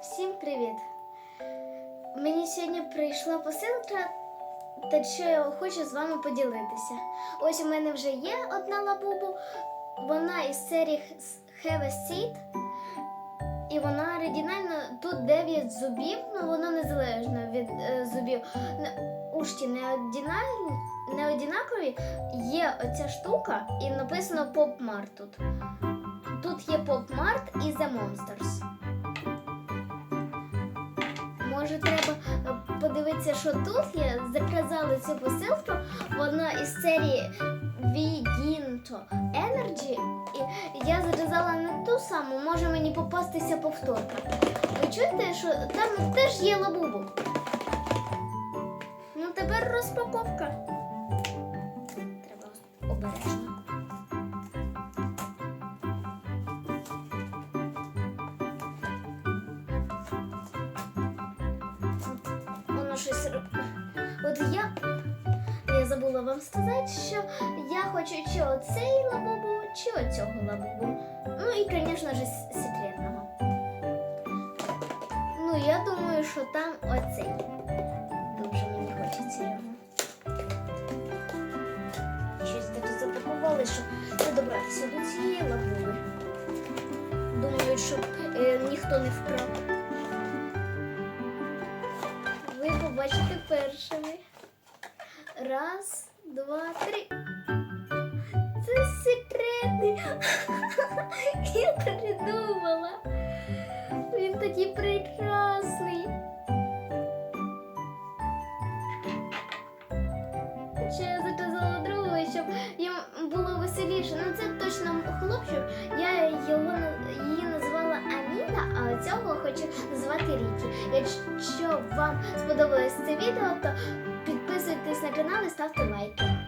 Всім привіт! Мені сьогодні прийшла посилка, та що я хочу з вами поділитися. Ось у мене вже є одна лабубу, вона із серії Have a Seat. І вона оригінально тут 9 зубів, ну воно незалежно від е, зубів. Ушті не, одинакові. Є оця штука і написано Pop Mart тут. Є Pop Mart і The Monsters. Може, треба е, подивитися, що тут є. Заказали цю посилку. Вона із серії Viginto Energy. І я заказала не ту саму, може мені попастися повторка. Ви чуєте, що там теж є лабубу? Ну, тепер розпаковка. Треба обережно. Щось. ро- От я. Я забула вам сказати, що я хочу чи оцей лабубу, чи оцього лабубу. Ну і, звісно ж, секретного. Ну, я думаю, що там оцей. Дуже мені хочеться його. Щось так запакували, що не добратися до цієї лабуби. Думаю, щоб е, ніхто не вкрав. Ви побачите першими. Раз, два, три. Це секретний. Я так не думала. Він такий прекрасний. Ще я заказала другого, щоб їм було веселіше. Ну це точно хлопчик. Я його її назвала Аміна, а цього хочу назвати Рікі. Якщо вам сподобалось це відео, то підписуйтесь на канал і ставте лайки.